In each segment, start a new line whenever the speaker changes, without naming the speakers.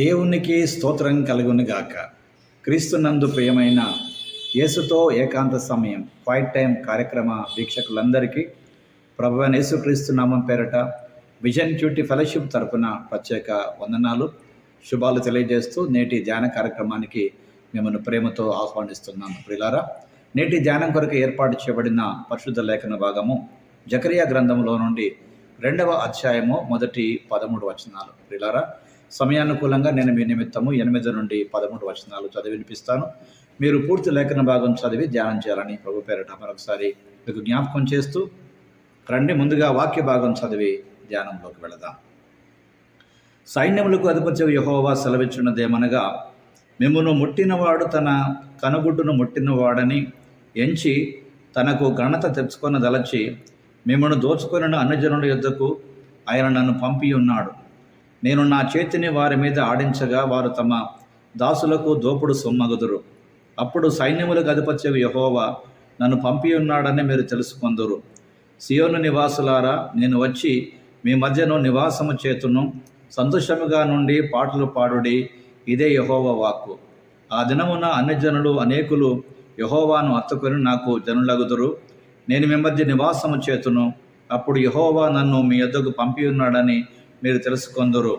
దేవునికి స్తోత్రం కలుగునుగాక క్రీస్తునందు ప్రియమైన యేసుతో ఏకాంత సమయం క్వైట్ టైం కార్యక్రమ వీక్షకులందరికీ ప్రభు యేసుక్రీస్తు నామం పేరట విజన్ క్యూటీ ఫెలోషిప్ తరపున ప్రత్యేక వందనాలు శుభాలు తెలియజేస్తూ నేటి ధ్యాన కార్యక్రమానికి మిమ్మల్ని ప్రేమతో ఆహ్వానిస్తున్నాను ప్రిలారా నేటి ధ్యానం కొరకు ఏర్పాటు చేయబడిన పరిశుద్ధ లేఖన భాగము జకరియా గ్రంథంలో నుండి రెండవ అధ్యాయము మొదటి పదమూడు వచనాలు ప్రిలారా సమయానుకూలంగా నేను మీ నిమిత్తము ఎనిమిది నుండి పదమూడు వచనాలు చదివి వినిపిస్తాను. మీరు పూర్తి లేఖన భాగం చదివి ధ్యానం చేయాలని ప్రభు పేరట మరొకసారి మీకు జ్ఞాపకం చేస్తూ రండి ముందుగా వాక్య భాగం చదివి ధ్యానంలోకి వెళదాం. సైన్యములకు అధిపతి యహోవా సెలవిచ్చినదేమనగా మిమ్మును ముట్టినవాడు తన కనుగుడ్డును ముట్టినవాడని ఎంచి తనకు ఘనత తెచ్చుకొనదలచి మిమ్మను దోచుకొని అన్నజనుల యుద్ధకు ఆయన నన్ను పంపి ఉన్నాడు నేను నా చేతిని వారి మీద ఆడించగా వారు తమ దాసులకు దోపుడు సొమ్మగుదురు. అప్పుడు సైన్యములకు అధిపత్య యహోవా నన్ను పంపి ఉన్నాడని మీరు తెలుసుకొందురు. సియోను నివాసులారా నేను వచ్చి మీ మధ్యను నివాసము చేతును సంతోషముగా నుండి పాటలు పాడుడి ఇదే యహోవ వాక్కు. ఆ దినమున అన్యజనులు అనేకులు యహోవాను అత్తుకొని నాకు జనులగుదురు. నేను మీ మధ్య నివాసము చేతును అప్పుడు యహోవా నన్ను మీ యొద్దకు పంపి ఉన్నాడని మీరు తెలుసుకొందురు.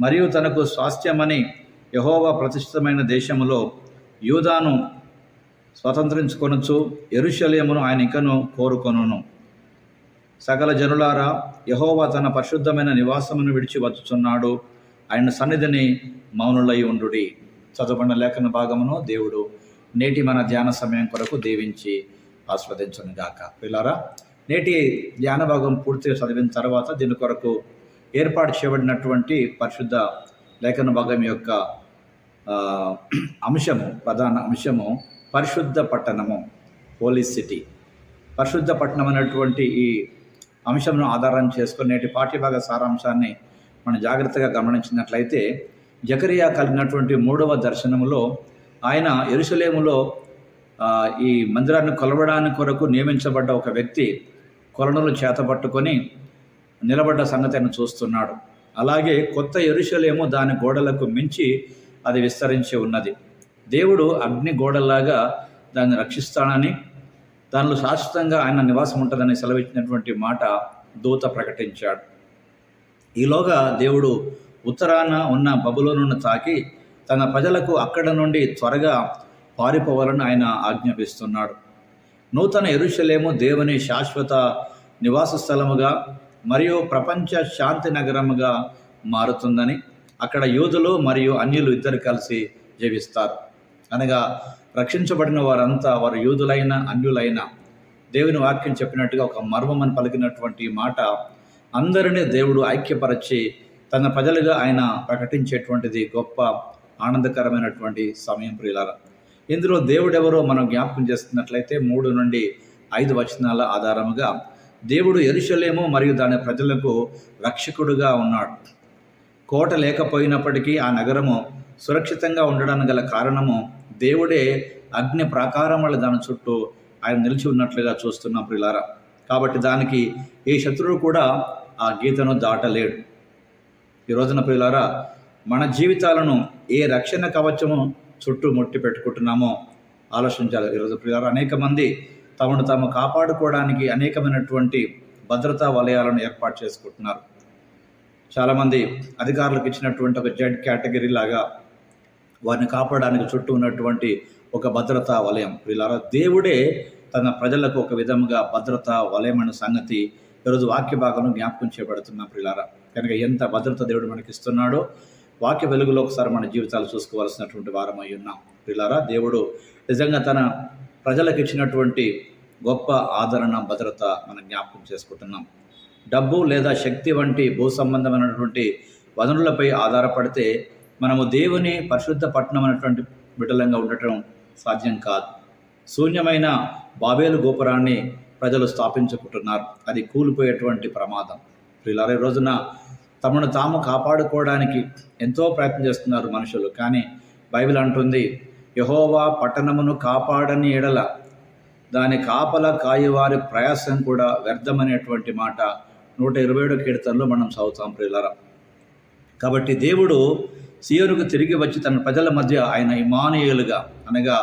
మరియు తనకు స్వాస్థ్యమని యహోవా ప్రతిష్ఠితమైన దేశములో యూదాను స్వతంత్రించుకొనొచ్చు ఎరుషలేమును ఆయన ఇంకను కోరుకొనును. సకల జనులారా యహోవా తన పరిశుద్ధమైన నివాసమును విడిచి వచ్చుచున్నాడు. ఆయన సన్నిధిని మౌనులై ఉండుడి. చదవబడిన లేఖన భాగమును దేవుడు నేటి మన ధ్యాన సమయం కొరకు దీవించి ఆస్వాదించను గాక పిల్లారా నేటి ధ్యాన భాగం పూర్తిగా చదివిన తర్వాత దీని కొరకు ఏర్పాటు చేయబడినటువంటి పరిశుద్ధ లేఖన భాగం యొక్క అంశము ప్రధాన అంశము పరిశుద్ధ పట్టణము పోలీస్ సిటీ. పరిశుద్ధ పట్టణం అనేటువంటి ఈ అంశంను ఆధారం చేసుకుని నేటి పాఠ్యభాగ సారాంశాన్ని మనం జాగ్రత్తగా గమనించినట్లయితే జకరియా కలిగినటువంటి మూడవ దర్శనములో ఆయన ఎరుసలేములో ఈ మందిరాన్ని కొలవడానికి కొరకు నియమించబడ్డ ఒక వ్యక్తి కొలనులు చేతపట్టుకొని నిలబడ్డ సంగతిని చూస్తున్నాడు. అలాగే కొత్త ఎరుషలేము దాని గోడలకు మించి అది విస్తరించి ఉన్నది. దేవుడు అగ్ని గోడలాగా దాన్ని రక్షిస్తానని దానిలో శాశ్వతంగా ఆయన నివాసం ఉంటుందని సెలవిచ్చినటువంటి మాట దూత ప్రకటించాడు. ఈలోగా దేవుడు ఉత్తరాన ఉన్న బబులోనును తాకి తన ప్రజలకు అక్కడ నుండి త్వరగా పారిపోవాలని ఆయన ఆజ్ఞాపిస్తున్నాడు. నూతన ఎరుషలేము దేవుని శాశ్వత నివాస స్థలముగా మరియు ప్రపంచ శాంతి నగరముగా మారుతుందని అక్కడ యూదులు మరియు అన్యులు ఇద్దరు కలిసి జీవిస్తారు. అనగా రక్షించబడిన వారంతా వారు యూదులైన అన్యులైన దేవుని వాక్యం చెప్పినట్టుగా ఒక మర్మమని పలికినటువంటి మాట అందరినీ దేవుడు ఐక్యపరచి తన ప్రజలుగా ఆయన ప్రకటించేటువంటిది గొప్ప ఆనందకరమైనటువంటి సమయం ప్రియులారా. ఇందులో దేవుడెవరో మనం జ్ఞాపకం చేస్తున్నట్లయితే మూడు నుండి ఐదు వచనాల ఆధారముగా దేవుడు ఎరుషలేము మరియు దాని ప్రజలకు రక్షకుడుగా ఉన్నాడు. కోట లేకపోయినప్పటికీ ఆ నగరము సురక్షితంగా ఉండడానికి గల కారణము దేవుడే అగ్ని ప్రాకారముల దాని చుట్టూ ఆయన నిలిచి ఉన్నట్లుగా చూస్తున్నాం ప్రిలారా. కాబట్టి దానికి ఏ శత్రువు కూడా ఆ గీతను దాటలేడు. ఈ రోజున ప్రియులారా మన జీవితాలను ఏ రక్షణ కవచము చుట్టూ ముట్టి పెట్టుకుంటున్నామో ఆలోచించాలి. ఈరోజు ప్రియులారా అనేక మంది తమను తాము కాపాడుకోవడానికి అనేకమైనటువంటి భద్రతా వలయాలను ఏర్పాటు చేసుకుంటున్నారు. చాలామంది అధికారులకు ఇచ్చినటువంటి ఒక జెడ్ కేటగిరీ లాగా వారిని కాపాడడానికి చుట్టూ ఉన్నటువంటి ఒక భద్రతా వలయం. వీళ్ళారా దేవుడే తన ప్రజలకు ఒక విధముగా భద్రతా వలయమైన సంగతి ఈరోజు వాక్య భాగంలో జ్ఞాపకం చేయబడుతున్నాం ప్రిలారా కనుక ఎంత భద్రత దేవుడు మనకి ఇస్తున్నాడో వాక్య వెలుగులో ఒకసారి మన జీవితాలు చూసుకోవాల్సినటువంటి వారమై ఉన్నాం. ప్రిలారా దేవుడు నిజంగా తన ప్రజలకు ఇచ్చినటువంటి గొప్ప ఆదరణ భద్రత మనం జ్ఞాపకం చేసుకుంటున్నాం. డబ్బు లేదా శక్తి వంటి భూ సంబంధమైనటువంటి వనరులపై ఆధారపడితే మనము దేవుని పరిశుద్ధ పట్టణం అనేటువంటి విటలంగా ఉండటం సాధ్యం కాదు. శూన్యమైన బాబేలు గోపురాన్ని ప్రజలు స్థాపించుకుంటున్నారు. అది కూలిపోయేటువంటి ప్రమాదం. వీళ్ళ రోజున తమను తాము కాపాడుకోవడానికి ఎంతో ప్రయత్నం చేస్తున్నారు మనుషులు. కానీ బైబిల్ అంటుంది యహోవా పట్టణమును కాపాడని ఎడల దాని కాపల కాయవారి ప్రయాసం కూడా వ్యర్థమనేటువంటి మాట నూట ఇరవై ఏడు కీర్తనలో మనం చదువుతాం ప్రియులరా. కాబట్టి దేవుడు సీయోనుకు తిరిగి వచ్చి తన ప్రజల మధ్య ఆయన ఇమానియులుగా అనగా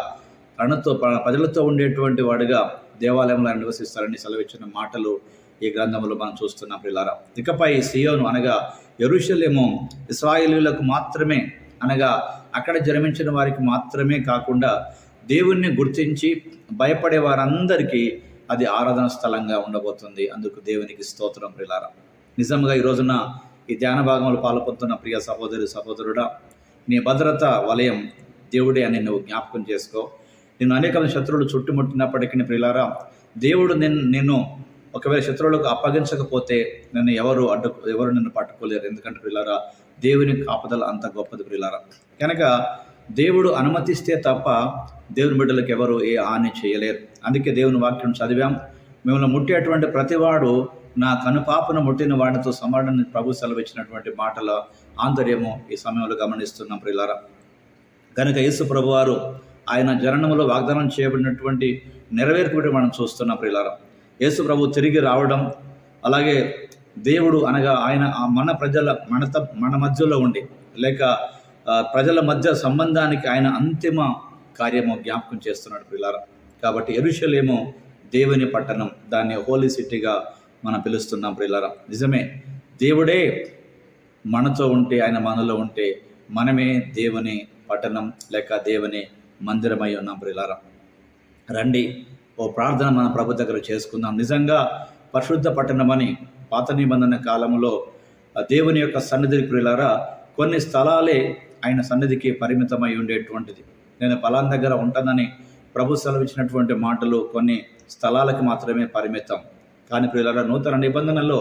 తనతో ప్రజలతో ఉండేటువంటి వాడుగా దేవాలయంలో ఆయన నివసిస్తారని సెలవిచ్చిన మాటలు ఈ గ్రంథంలో మనం చూస్తున్నాం పిల్లారా ఇకపై సియోను అనగా ఎరుషలేము ఇస్రాయేలీలకు మాత్రమే అనగా అక్కడ జన్మించిన వారికి మాత్రమే కాకుండా దేవుణ్ణి గుర్తించి భయపడే వారందరికీ అది ఆరాధన స్థలంగా ఉండబోతుంది. అందుకు దేవునికి స్తోత్రం ప్రిలారా. నిజంగా ఈ రోజున ఈ ధ్యాన భాగంలో పాల్పొందుతున్న ప్రియ సహోదరి సహోదరుడా నీ భద్రత వలయం దేవుడే అని నువ్వు జ్ఞాపకం చేసుకో. నిన్ను అనేక శత్రువులు చుట్టుముట్టినప్పటికీ ప్రిలారా దేవుడు నిన్ను నిన్ను ఒకవేళ శత్రువులకు అప్పగించకపోతే నన్ను ఎవరు అడ్డు ఎవరు నిన్ను పట్టుకోలేరు. ఎందుకంటే ప్రిలారా దేవుని కాపుదల అంత గొప్పది ప్రిలారా. కనుక దేవుడు అనుమతిస్తే తప్ప దేవుని బిడ్డలకు ఎవరు ఏ హాని చేయలేరు. అందుకే దేవుని వాక్యం చదివాం. మిమ్మల్ని ముట్టేటువంటి ప్రతివాడు నా కనుపాపను ముట్టిన వాడితో సమాధానం ప్రభు సెలవిచ్చినటువంటి మాటల ఆంతర్యము ఈ సమయంలో గమనిస్తున్నాం ప్రిలారా కనుక యేసు ప్రభువారు ఆయన జననములో వాగ్దానం చేయబడినటువంటి నెరవేర్పు మనం చూస్తున్నాం ప్రియులారా. యేసు ప్రభు తిరిగి రావడం అలాగే దేవుడు అనగా ఆయన ఆ మన ప్రజల మన మన మధ్యలో ఉండి లేక ప్రజల మధ్య సంబంధానికి ఆయన అంతిమ కార్యము జ్ఞాపకం చేస్తున్నాడు ప్రియులారా. కాబట్టి ఎరుషలేమో దేవుని పట్టణం దాన్ని హోలీ సిటీగా మనం పిలుస్తున్నాం ప్రియులారా. నిజమే దేవుడే మనతో ఉంటే ఆయన మనలో ఉంటే మనమే దేవుని పట్టణం లేక దేవుని మందిరమై ఉన్నాం ప్రియులారా. రండి ఓ ప్రార్థన మన ప్రభు దగ్గర చేసుకుందాం. నిజంగా పరిశుద్ధ పట్టణమని పాత నిబంధన కాలంలో దేవుని యొక్క సన్నిధి ప్రియులారా కొన్ని స్థలాలే ఆయన సన్నిధికి పరిమితమై ఉండేటువంటిది. నేను పలాన్ దగ్గర ఉంటానని ప్రభు సెలవిచ్చినటువంటి మాటలు కొన్ని స్థలాలకు మాత్రమే పరిమితం. కానీ ప్రియుల నూతన నిబంధనలో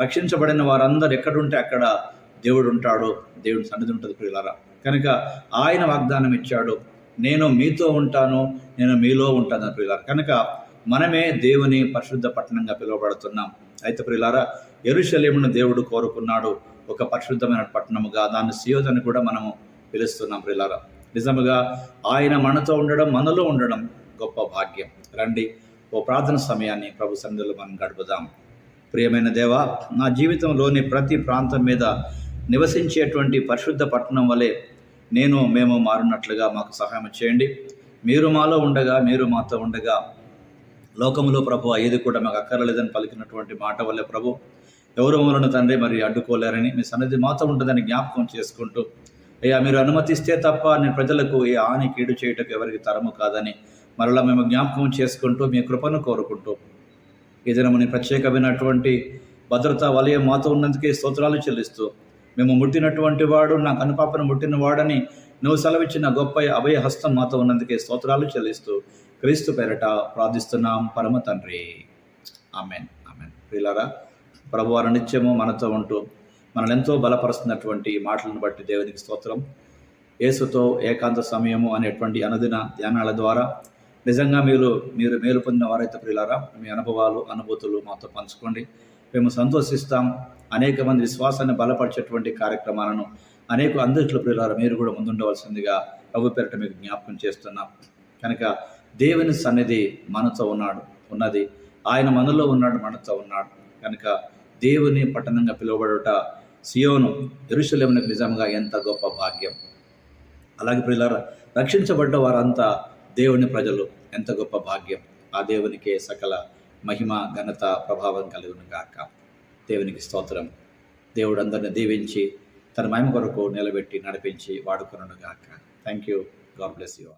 రక్షించబడిన వారందరూ ఎక్కడుంటే అక్కడ దేవుడు ఉంటాడు దేవుడి సన్నిధి ఉంటుంది ప్రియులారా. కనుక ఆయన వాగ్దానం ఇచ్చాడు నేను మీతో ఉంటాను నేను మీలో ఉంటాను ప్రియులారా. కనుక మనమే దేవుని పరిశుద్ధ పట్టణంగా పిలువబడుతున్నాం. అయితే ప్రియులారా ఎరుశల్యమును దేవుడు కోరుకున్నాడు ఒక పరిశుద్ధమైన పట్టణముగా దాన్ని సియోదని కూడా మనము పిలుస్తున్నాం ప్రియులారా నిజముగా ఆయన మనతో ఉండడం మనలో ఉండడం గొప్ప భాగ్యం. రండి ఓ ప్రార్థన సమయాన్ని ప్రభు సన్నిధిలో మనం గడుపుదాం. ప్రియమైన దేవా నా జీవితంలోని ప్రతి ప్రాంతం మీద నివసించేటువంటి పరిశుద్ధ పట్టణం వలె నేను మేము మారినట్లుగా మాకు సహాయం చేయండి. మీరు మాలో ఉండగా మీరు మాతో ఉండగా లోకములో ప్రభు ఏది కూడా మాకు అక్కర్లేదని పలికినటువంటి మాట వల్లే ప్రభు ఎవరు మమ్మల్ని తండ్రి మరి అడ్డుకోలేరని మీ సన్నిధి మాతో ఉంటుందని జ్ఞాపకం చేసుకుంటూ అయ్యా మీరు అనుమతిస్తే తప్ప నేను ప్రజలకు ఏ హాని కీడు చేయటకు ఎవరికి తరము కాదని మరలా మేము జ్ఞాపకం చేసుకుంటూ మీ కృపను కోరుకుంటూ. ఈ దినముని ప్రత్యేకమైనటువంటి భద్రతా వలయం మాతో ఉన్నందుకే స్తోత్రాలు చెల్లిస్తూ మేము ముట్టినటువంటి వాడు నా కనుపాపను ముట్టిన వాడని నువ్వు సెలవిచ్చిన గొప్ప అభయ హస్తం మాతో ఉన్నందుకే స్తోత్రాలు చెల్లిస్తూ క్రీస్తు పేరట ప్రార్థిస్తున్నాం. పరమ తండ్రి. ఆమెన్. ఆమెన్. ప్రియులారా ప్రభువారు నిత్యము మనతో ఉంటూ మనల్ని ఎంతో బలపరుస్తున్నటువంటి మాటలను బట్టి దేవునికి స్తోత్రం. యేసుతో ఏకాంత సమయము అనేటువంటి అనదిన ధ్యానాల ద్వారా నిజంగా మీరు మీరు మేలు పొందిన వారైతే ప్రియులారా మీ అనుభవాలు అనుభూతులు మాతో పంచుకోండి. మేము సంతోషిస్తాం. అనేక మంది విశ్వాసాన్ని బలపరిచేటువంటి కార్యక్రమాలను అనేక అందరిలో ప్రియులారా మీరు కూడా ముందుండవలసిందిగా ప్రభు పేరిట మీకు జ్ఞాపకం చేస్తున్నాం. కనుక దేవుని సన్నిధి మనతో ఉన్నాడు ఉన్నది. ఆయన మనలో ఉన్నాడు మనతో ఉన్నాడు. కనుక దేవుని పట్టణంగా పిలువబడుట సియోను ఎరుషలేమునకు నిజంగా ఎంత గొప్ప భాగ్యం. అలాగే ప్రియులారా రక్షించబడ్డ వారంతా దేవుని ప్రజలు. ఎంత గొప్ప భాగ్యం. ఆ దేవునికే సకల మహిమ ఘనత ప్రభావం కలుగును గాక. దేవునికి స్తోత్రం. దేవుడు అందరిని దీవించి తన మహిమ కొరకు నిలబెట్టి నడిపించి వాడుకొనును గాక. Thank you God bless you